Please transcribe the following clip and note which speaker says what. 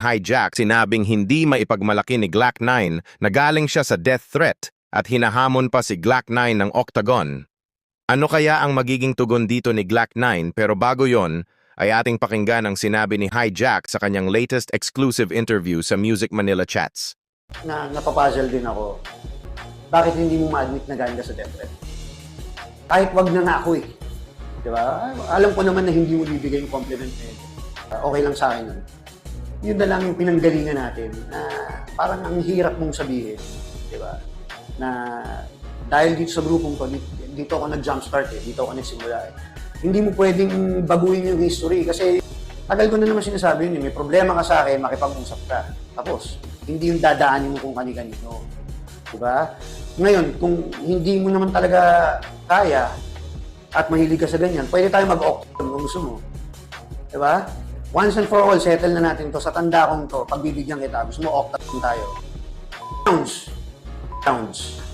Speaker 1: hijack sinabing hindi maipagmalaki ni Glock 9 na galing siya sa death threat at hinahamon pa si Glock 9 ng Octagon. Ano kaya ang magiging tugon dito ni Glock 9 pero bago yon ay ating pakinggan ang sinabi ni Hijack sa kanyang latest exclusive interview sa Music Manila Chats.
Speaker 2: na napapuzzle din ako. Bakit hindi mo ma-admit na galing ka sa death threat? Kahit wag na nga ako eh. Di ba? Alam ko naman na hindi mo bibigay yung compliment eh. Okay lang sa akin yun. Yun na lang yung pinanggalingan natin na parang ang hirap mong sabihin. Di ba? Na dahil dito sa grupong to, dito, dito ako nag-jumpstart eh. Dito ako nagsimula eh. Hindi mo pwedeng baguhin yung history kasi tagal ko na naman sinasabi yun eh. May problema ka sa akin, makipag-usap ka. Tapos, hindi yung dadaanin mo kung kani-kanino. Diba? Ngayon, kung hindi mo naman talaga kaya at mahilig ka sa ganyan, pwede tayo mag-octave kung gusto mo. Diba? Once and for all, settle na natin to. Sa tanda kong to, pagbibigyan kita, gusto mo octave tayo. Pounds. Pounds.